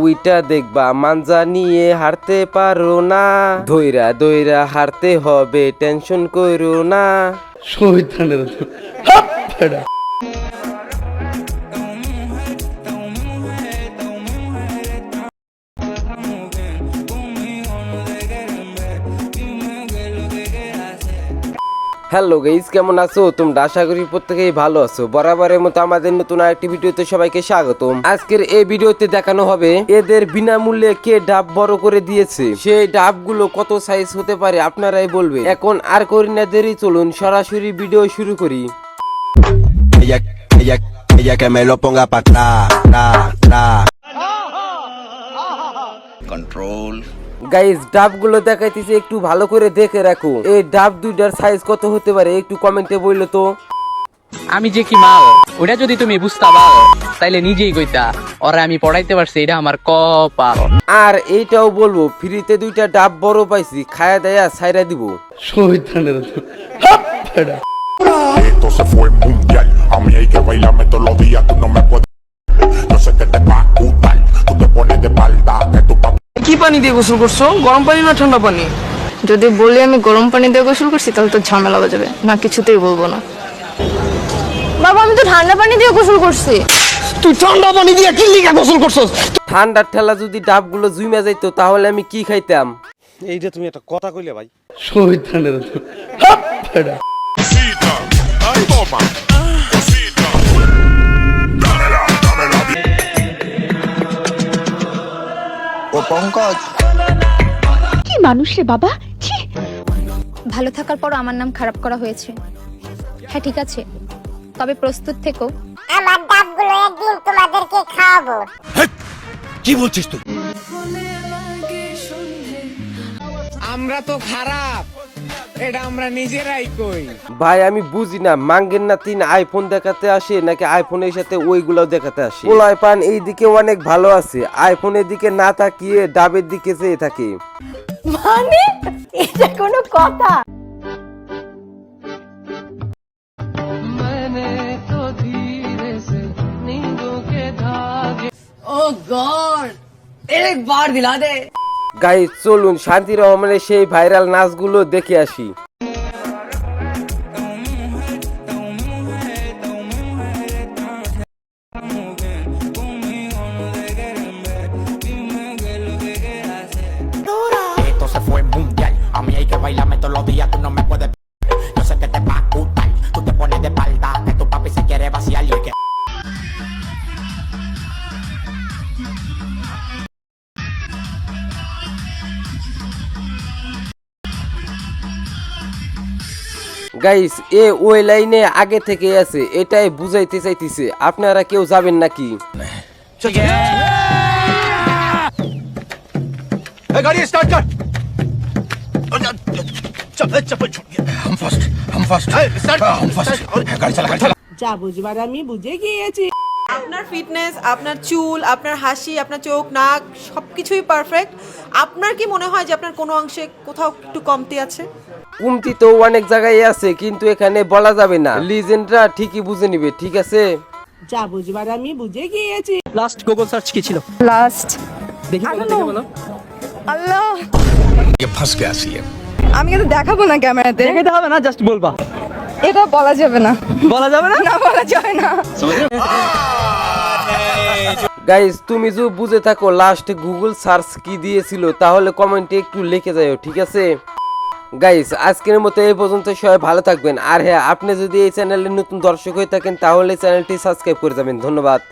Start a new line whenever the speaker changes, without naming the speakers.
উইটা দেখবা, মানজা নিয়ে হারতে পারো না। ধৈরা ধৈরা হারতে হবে, টেনশন করো না।
শহীদানের
হ্যালো গাইস কেমন আছো? তোমরা আশা করি প্রত্যেকেই ভালো আছো। বরাবরের মতো আমাদের নতুন আরেকটি ভিডিওতে সবাইকে স্বাগতম। আজকের এই ভিডিওতে দেখানো হবে এদের বিনামূল্যে কে ডাব বড় করে দিয়েছে। সেই ডাবগুলো কত সাইজ হতে পারে আপনারাই বলবে এখন আর করি না দেরি চলুন সরাসরি ভিডিও শুরু করি।
Ella, que me lo ponga para atrás, atrás, atrás.
Guys ডাবগুলো দেখাইতেছে একটু ভালো করে দেখে রাখো এই ডাব দুইটার সাইজ কত হতে পারে একটু কমেন্টে বলল তো
আমি যে কি মাল ওটা যদি তুমি বুঝতা পারো তাইলে নিজেই কইতা ওরা আমি পড়াইতে পারছি এটা আমার কপাল
আর এইটাও বলব ফ্রিতে দুইটা ডাব বড় পাইছি খায়া দেয়া সাইরা দিব
শহীদানের
Esto se fue mundial. A mí hay que bailarme todos los días. Tú no me puedes. Yo sé que te va a gustar. Tú te pones de espalda.
পানি দিয়ে গোসল করছ? গরম পানি না ঠান্ডা পানি?
যদি বলি আমি গরম পানি দিয়ে গোসল করছি তাহলে তো ঝামেলা হয়ে যাবে না কিছুতেই বলব না। বাবা আমি তো ঠান্ডা পানি দিয়ে গোসল করছি।
তুই ঠান্ডা পানি দিয়ে কি লিগা গোসল করছস?
ঠান্ডার ঠেলা যদি ডাবগুলো জুইমা যাইতো তাহলে আমি কি খাইতাম?
এইটা তুমি একটা কথা কইলে ভাই।
শহীদানের হাপ
মানুষ রে বাবা ছি।
ভালো থাকার পর আমার নাম খারাপ করা হয়েছে। হ্যাঁ ঠিক আছে। তবে প্রস্তুত থেকো।
আমার ডাবগুলো একদিন তোমাদেরকে খাওয়াবো।
কি বলছিস তুই?
আমরা তো খারাপ। এটা আমরা নিজেরাই কই।
ভাই আমি বুঝি না মাঙ্গের না তিন আইফোন দেখাতে আসে নাকি আইফোনের সাথে ওইগুলাও দেখাতে আসে? পোলায় পান এই দিকে অনেক ভালো আছে। আইফোনের দিকে না তাকিয়ে ডাবের দিকে চেয়ে থাকে।
মানে? এটা কোনো কথা?
দিলা দে
গাই চলুন শান্তি রহমানের সেই ভাইরাল নাচগুলো দেখে আসি।
no me puedes Yo sé que te va a gustar, tú te pones de espalda, que tu papi se quiere vaciar y que...
guys এ ওই লাইনে আগে থেকে আছে এটাই বুঝাইতে চাইতেছে আপনারা কেউ যাবেন নাকি
গাড়ি স্টার্ট কর चल चल हम फर्स्ट हम फर्स्ट स्टार्ट हम फर्स्ट गाड़ी चला गाड़ी चला
যা বুঝবার আমি বুঝে গিয়েছি
আপনার ফিটনেস আপনার চুল আপনার হাসি আপনার চোখ নাক সব কিছুই পারফেক্ট আপনার কি মনে হয় যে আপনার কোনো অংশে কোথাও একটু কমতি আছে
কুমতি তো অনেক জায়গায় আছে কিন্তু এখানে বলা যাবে না লিজেন্ডরা ঠিকই বুঝে নিবে ঠিক আছে
যা বুঝবার আমি বুঝে গিয়েছি
লাস্ট গুগল সার্চ কি ছিল
লাস্ট
দেখি বলো দেখি বলো
আল্লাহ
ये फंस गया सी
আমি কিন্তু দেখাবো না ক্যামেরাতে।
দেখাতে হবে না জাস্ট বলবা।
এটা বলা যাবে না।
বলা যাবে না?
না বলা যায় না।
গাইস তুমি যদি বুঝে থাকো লাস্ট গুগল সার্চ কি দিয়েছিল তাহলে কমেন্টে একটু লিখে যাও ঠিক আছে? গাইস আজকের মতো এই পর্যন্ত সবাই ভালো থাকবেন। আর হ্যাঁ আপনি যদি এই চ্যানেলে নতুন দর্শক হয়ে থাকেন তাহলে চ্যানেলটি সাবস্ক্রাইব করে যাবেন। ধন্যবাদ।